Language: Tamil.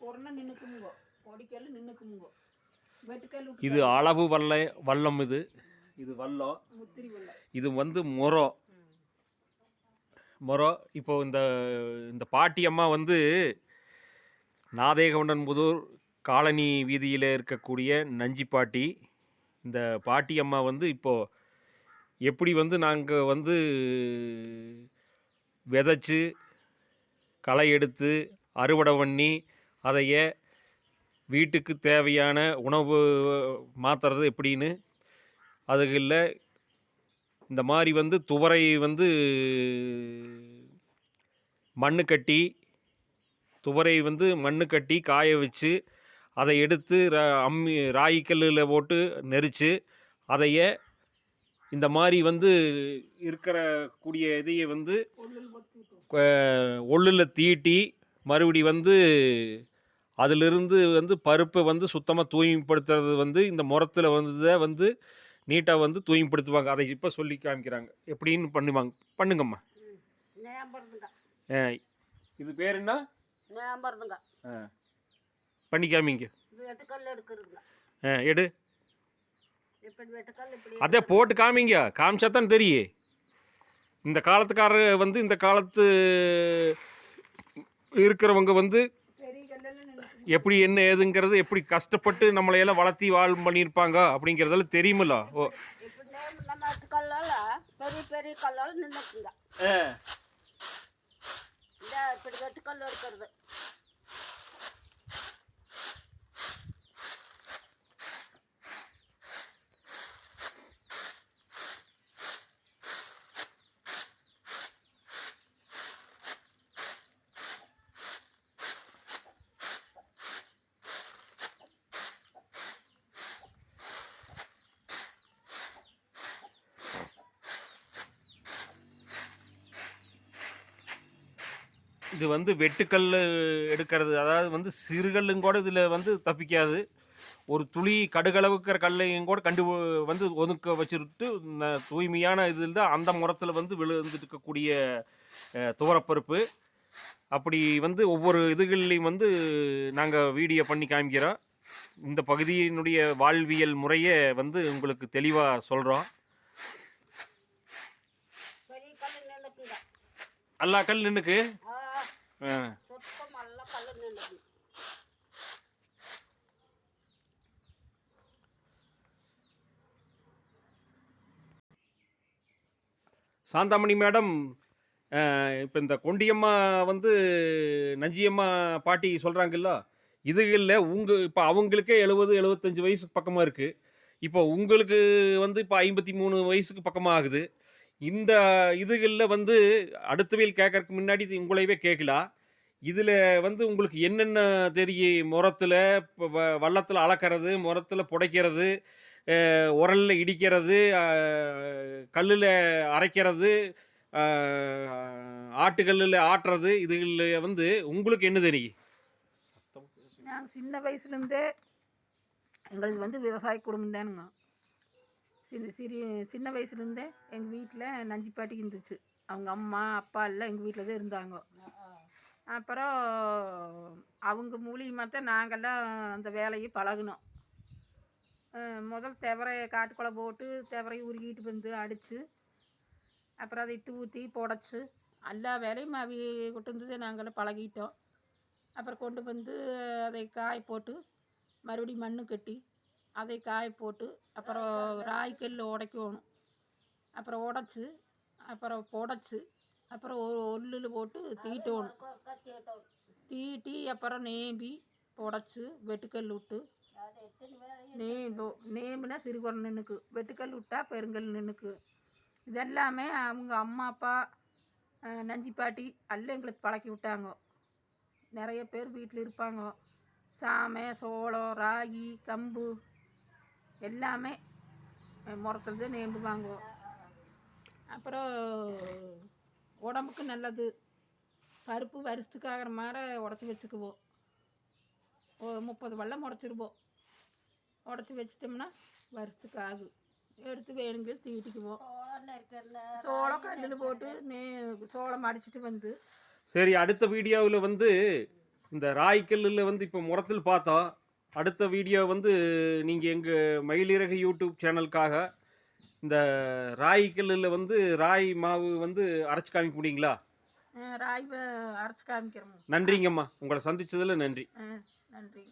கொரோனா நின்றுக்குமுங்கோ பொடிக்கல் நின்றுக்குமுங்கோ வெட்டுக்கல் இது அளவு வல்ல வல்லம் இது. இது வல்லம். முத்திரி இது வந்து முறம் முறம் இப்போ இந்த இந்த பாட்டி அம்மா வந்து நாதேகவுண்டன்புதூர் காலனி வீதியில் இருக்கக்கூடிய நஞ்சி பாட்டி. இந்த பாட்டி அம்மா வந்து இப்போது எப்படி வந்து நாங்கள் வந்து விதைச்சு களை எடுத்து அறுவடை பண்ணி அதைய வீட்டுக்கு தேவையான உணவு மாற்றுறது எப்படின்னு? அதுகளில் இந்த மாதிரி வந்து துவரை வந்து மண்ணு கட்டி துவரை வந்து மண்ணு கட்டி காய வச்சு அதை எடுத்து அம்மி ராயிக்கல்லில் போட்டு நெரிச்சு அதைய இந்த மாதிரி வந்து இருக்கிற கூடிய இதையை வந்து ஒள்ளில் தீட்டி மறுபடி வந்து அதிலிருந்து வந்து பருப்பை வந்து சுத்தமாக தூய்மைப்படுத்துறது வந்து இந்த முறத்தில் வந்து வந்து நீட்டாக வந்து தூய்மைப்படுத்துவாங்க. அதை இப்போ சொல்லி காமிக்கிறாங்க. எப்படின்னு பண்ணுவாங்க. பண்ணுங்கம்மா. ஆ, இது பேர் என்ன? ஆ, பண்ணி காமிங்க. எடு. அதே போட்டு காமிங்க. காமிச்சா தான் தெரியும் இந்த காலத்துக்காரர் வந்து இந்த காலத்து இருக்கிறவங்க வந்து எப்படி என்ன ஏதுங்கிறது எப்படி கஷ்டப்பட்டு நம்மளையெல்லாம் வளர்த்தி வாழ் பண்ணியிருப்பாங்க அப்படிங்கிறதெல்லாம் தெரியுமில்ல? ஓ. நம்ம பெரிய பெரிய கல்லால் நின்றுக்குங்க இந்த இப்படி வெட்டுக்கல் எடுக்கிறது இது வந்து வெட்டுக்கல் எடுக்கிறது. அதாவது வந்து சிறுகல்லும் கூட இதில் வந்து தப்பிக்காது. ஒரு துளி கடுகளவுக்கிற கல்லையும் கூட கண்டு வந்து ஒதுக்க வச்சுட்டு தூய்மையான இதில் தான் அந்த முறத்தில் வந்து அஹ், துவரப்பருப்பு. அப்படி வந்து ஒவ்வொரு இதுகள்லையும் வந்து நாங்கள் வீடியோ பண்ணி காமிக்கிறோம். இந்த பகுதியினுடைய வாழ்வியல் முறையை வந்து உங்களுக்கு தெளிவாக சொல்கிறோம் எல்லா கல் நின்றுக்கு சாந்தாமணி மேடம் இப்போ இந்த கொண்டியம்மா வந்து நஞ்சியம்மா பாட்டி சொல்கிறாங்கல்ல இதுகளில் உங்கள் இப்போ அவங்களுக்கே எழுபது எழுபத்தஞ்சு வயசுக்கு பக்கமாக இருக்குது இப்போ உங்களுக்கு வந்து இப்போ ஐம்பத்தி மூணு வயசுக்கு பக்கமாக ஆகுது. இந்த இதுகளில் வந்து அடுத்தவையில் கேட்கறதுக்கு முன்னாடி இது உங்களையவே கேட்கலாம் இதில் வந்து உங்களுக்கு என்னென்ன தெரியும்? முரத்தில் வ வள்ளத்தில் அளக்கிறது முரத்தில் புடைக்கிறது உரலில் இடிக்கிறது கல்லில் அரைக்கிறது ஆட்டுக்கல்லில் ஆட்டுறது இதுகளில் வந்து உங்களுக்கு என்ன தெரியும்? நாங்கள் சின்ன வயசுலேருந்தே எங்களுக்கு வந்து விவசாய குடும்பம் தானுங்க. சின்ன சிறு சின்ன வயசுலேருந்தே எங்கள் வீட்டில் நஞ்சிப்பாட்டி இருந்துச்சு. அவங்க அம்மா அப்பா எல்லாம் எங்கள் வீட்டில் தான் இருந்தாங்க. அப்புறம் அவங்க மூலியமாக தான் நாங்கள்லாம் அந்த வேலையை பழகுனோம். முதல் தெவரையை காட்டுக்குள்ளே போட்டு தெவரையை உருகிட்டு வந்து அடித்து அப்புறம் அதை தூத்தி புடச்சி எல்லா வேலையும் அவி கொண்டு வந்து நாங்களாம் பழகிட்டோம். அப்புறம் கொண்டு வந்து அதை காய போட்டு மறுபடியும் மண்ணு கட்டி அதை காய போட்டு அப்புறம் ராய்க்கல்ல உடைக்கணும். அப்புறம் உடச்சி அப்புறம் புடச்சி அப்புறம் ஒரு ஒல்லில் போட்டு தீட்டணும். தீட்டி அப்புறம் நேம்பி புடச்சி வெட்டுக்கல் விட்டு நேம்போ நேம்பு நேம்புனா சிறுகுரம் நின்றுக்கு வெட்டுக்கல் விட்டா பெருங்கல் நின்றுக்கு இதெல்லாமே அவங்க அம்மா அப்பா நஞ்சி பாட்டி எல்லாம் எங்களுக்கு பழக்கி விட்டாங்க. நிறைய பேர் வீட்டில் இருப்பாங்க. சாமை சோளம் ராகி கம்பு. எல்லாமே முரத்துலேருந்து நேம்பு வாங்குவோம். அப்புறம் உடம்புக்கு நல்லது. பருப்பு வருஷத்துக்காகிற மாதிரி உடச்சி வச்சுக்குவோம். முப்பது வெள்ளம் உடச்சிருவோம். உடச்சி வச்சிட்டோம்னா வருஷத்துக்கு ஆகும் எடுத்து வேணுங்க தீட்டிக்குவோம். சோளம் சோளம் கல்லில் போட்டு நே சோளம் அடிச்சிட்டு வந்து. சரி அடுத்த வீடியோவில் வந்து இந்த ராய்க்கல்லில் வந்து இப்போ முரத்தில் பார்த்தோம். அடுத்த வீடியோ வந்து நீங்கள் எங்கள் மயிலிறகு யூடியூப் சேனலுக்காக இந்த ராய்க்கல்லில் வந்து ராய் மாவு வந்து அரைச்சி காமிக்க முடியுங்களா? ராய் அரைச்சி காமிக்கிறோம் நன்றிங்கம்மா. உங்களை சந்திச்சதுல நன்றி. நன்றி.